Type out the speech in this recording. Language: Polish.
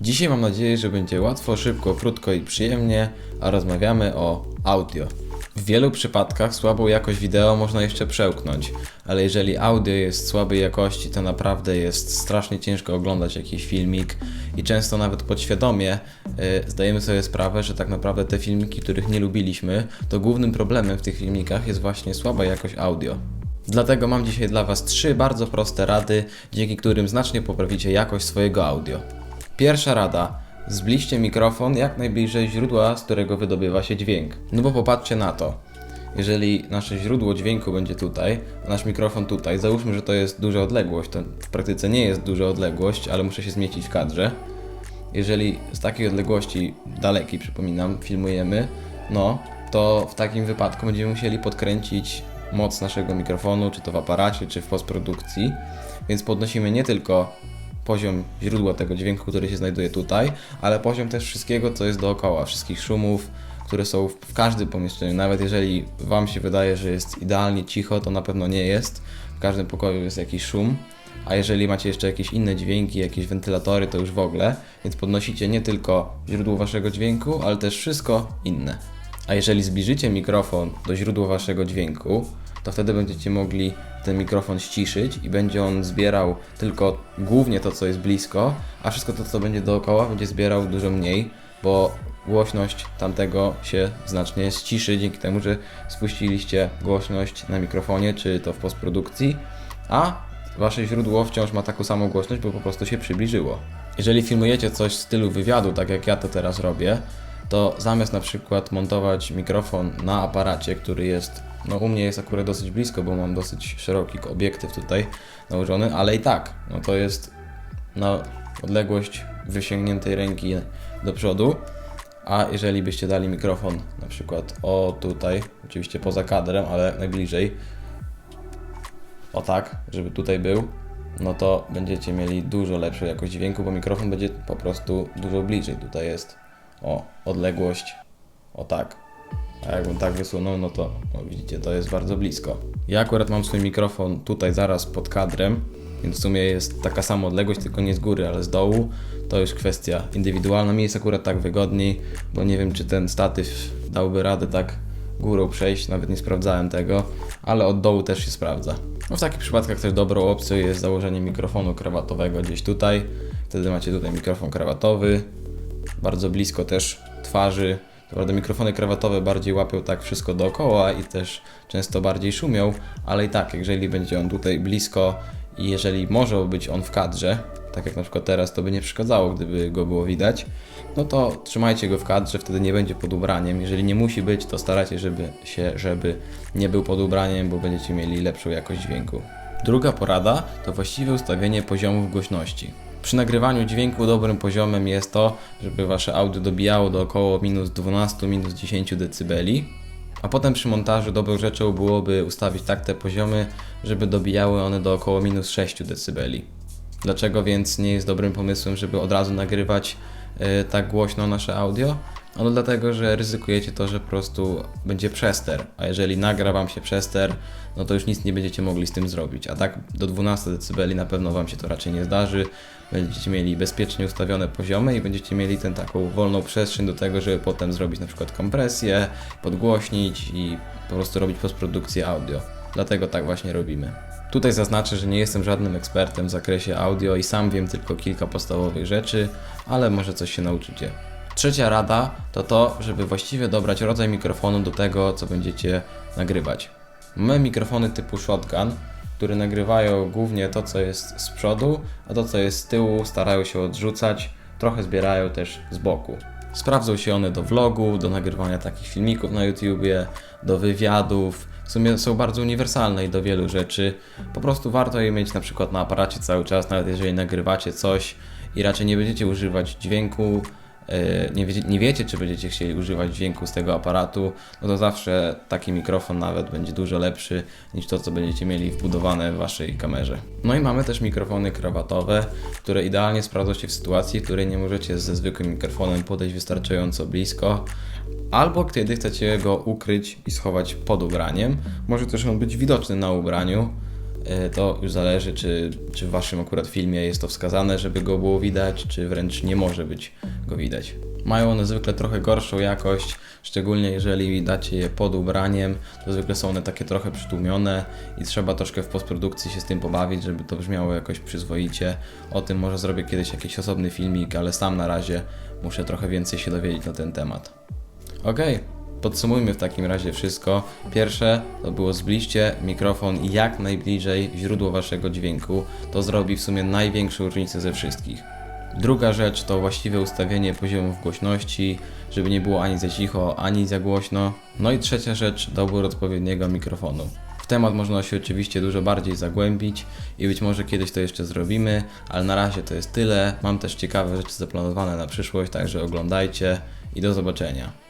Dzisiaj mam nadzieję, że będzie łatwo, szybko, krótko i przyjemnie, a rozmawiamy o audio. W wielu przypadkach słabą jakość wideo można jeszcze przełknąć, ale jeżeli audio jest słabej jakości, to naprawdę jest strasznie ciężko oglądać jakiś filmik i często nawet podświadomie y, zdajemy sobie sprawę, że tak naprawdę te filmiki, których nie lubiliśmy, to głównym problemem w tych filmikach jest właśnie słaba jakość audio. Dlatego mam dzisiaj dla Was trzy bardzo proste rady, dzięki którym znacznie poprawicie jakość swojego audio. Pierwsza rada. Zbliżcie mikrofon jak najbliżej źródła, z którego wydobywa się dźwięk. No bo popatrzcie na to. Jeżeli nasze źródło dźwięku będzie tutaj, a nasz mikrofon tutaj, załóżmy, że to jest duża odległość, to w praktyce nie jest duża odległość, ale muszę się zmieścić w kadrze. Jeżeli z takiej odległości dalekiej, przypominam, filmujemy, no to w takim wypadku będziemy musieli podkręcić moc naszego mikrofonu, czy to w aparacie, czy w postprodukcji. Więc podnosimy nie tylko poziom źródła tego dźwięku, który się znajduje tutaj, ale poziom też wszystkiego, co jest dookoła, wszystkich szumów, które są w, każdym pomieszczeniu. Nawet jeżeli Wam się wydaje, że jest idealnie cicho, to na pewno nie jest. W każdym pokoju jest jakiś szum. A jeżeli macie jeszcze jakieś inne dźwięki, jakieś wentylatory, to już w ogóle, więc podnosicie nie tylko źródło waszego dźwięku, ale też wszystko inne. A jeżeli zbliżycie mikrofon do źródła waszego dźwięku, to wtedy będziecie mogli ten mikrofon ściszyć i będzie on zbierał tylko głównie to, co jest blisko, a wszystko to, co będzie dookoła, będzie zbierał dużo mniej, bo głośność tamtego się znacznie ściszy dzięki temu, że spuściliście głośność na mikrofonie, czy to w postprodukcji, a wasze źródło wciąż ma taką samą głośność, bo po prostu się przybliżyło. Jeżeli filmujecie coś w stylu wywiadu, tak jak ja to teraz robię, to zamiast na przykład montować mikrofon na aparacie, który jest, no u mnie jest akurat dosyć blisko, bo mam dosyć szeroki obiektyw tutaj nałożony, ale i tak, no to jest na odległość wysięgniętej ręki do przodu, a jeżeli byście dali mikrofon na przykład o tutaj, oczywiście poza kadrem, ale najbliżej, o tak, żeby tutaj był, no to będziecie mieli dużo lepszą jakość dźwięku, bo mikrofon będzie po prostu dużo bliżej. Tutaj jest o odległość, o tak. A jakbym tak wysunął, no to o, widzicie, to jest bardzo blisko. Ja akurat mam swój mikrofon tutaj zaraz pod kadrem, więc w sumie jest taka sama odległość, tylko nie z góry, ale z dołu. To już kwestia indywidualna. Mi jest akurat tak wygodniej, bo nie wiem, czy ten statyw dałby radę tak górą przejść, nawet nie sprawdzałem tego, ale od dołu też się sprawdza. No w takich przypadkach też dobrą opcją jest założenie mikrofonu krawatowego gdzieś tutaj. Wtedy macie tutaj mikrofon krawatowy, bardzo blisko też twarzy. Prawda mikrofony krawatowe bardziej łapią tak wszystko dookoła i też często bardziej szumią, ale i tak, jeżeli będzie on tutaj blisko i jeżeli może być on w kadrze, tak jak na przykład teraz, to by nie przeszkadzało, gdyby go było widać, no to trzymajcie go w kadrze, wtedy nie będzie pod ubraniem. Jeżeli nie musi być, to starajcie żeby się, żeby nie był pod ubraniem, bo będziecie mieli lepszą jakość dźwięku. Druga porada to właściwe ustawienie poziomów głośności. Przy nagrywaniu dźwięku dobrym poziomem jest to, żeby wasze audio dobijało do około minus 12, minus 10 dB, a potem przy montażu dobrą rzeczą byłoby ustawić tak te poziomy, żeby dobijały one do około minus 6 dB. Dlaczego więc nie jest dobrym pomysłem, żeby od razu nagrywać y, tak głośno nasze audio? Ano dlatego, że ryzykujecie to, że po prostu będzie przester, a jeżeli nagra Wam się przester, no to już nic nie będziecie mogli z tym zrobić. A tak do 12 dB na pewno Wam się to raczej nie zdarzy. Będziecie mieli bezpiecznie ustawione poziomy i będziecie mieli tę taką wolną przestrzeń do tego, żeby potem zrobić na przykład kompresję, podgłośnić i po prostu robić postprodukcję audio. Dlatego tak właśnie robimy. Tutaj zaznaczę, że nie jestem żadnym ekspertem w zakresie audio i sam wiem tylko kilka podstawowych rzeczy, ale może coś się nauczycie. Trzecia rada to to, żeby właściwie dobrać rodzaj mikrofonu do tego, co będziecie nagrywać. Mamy mikrofony typu shotgun, które nagrywają głównie to, co jest z przodu, a to, co jest z tyłu, starają się odrzucać, trochę zbierają też z boku. Sprawdzą się one do vlogu, do nagrywania takich filmików na YouTubie, do wywiadów. W sumie są bardzo uniwersalne i do wielu rzeczy. Po prostu warto je mieć na przykład na aparacie cały czas, nawet jeżeli nagrywacie coś i raczej nie będziecie używać dźwięku, nie wiecie, nie wiecie, czy będziecie chcieli używać dźwięku z tego aparatu, no to zawsze taki mikrofon nawet będzie dużo lepszy niż to, co będziecie mieli wbudowane w waszej kamerze. No i mamy też mikrofony krawatowe, które idealnie sprawdzą się w sytuacji, w której nie możecie ze zwykłym mikrofonem podejść wystarczająco blisko, albo kiedy chcecie go ukryć i schować pod ubraniem. Może też on być widoczny na ubraniu, e, to już zależy, czy, czy w waszym akurat filmie jest to wskazane, żeby go było widać, czy wręcz nie może być go widać. Mają one zwykle trochę gorszą jakość, szczególnie jeżeli dacie je pod ubraniem, to zwykle są one takie trochę przytłumione i trzeba troszkę w postprodukcji się z tym pobawić, żeby to brzmiało jakoś przyzwoicie. O tym może zrobię kiedyś jakiś osobny filmik, ale sam na razie muszę trochę więcej się dowiedzieć na ten temat. Okej, podsumujmy w takim razie wszystko. Pierwsze to było zbliżcie mikrofon jak najbliżej źródła waszego dźwięku. To zrobi w sumie największą różnicę ze wszystkich. Druga rzecz to właściwe ustawienie poziomów głośności, żeby nie było ani za cicho, ani za głośno. No i trzecia rzecz, dobór odpowiedniego mikrofonu. W temat można się oczywiście dużo bardziej zagłębić i być może kiedyś to jeszcze zrobimy, ale na razie to jest tyle. Mam też ciekawe rzeczy zaplanowane na przyszłość, także oglądajcie i do zobaczenia.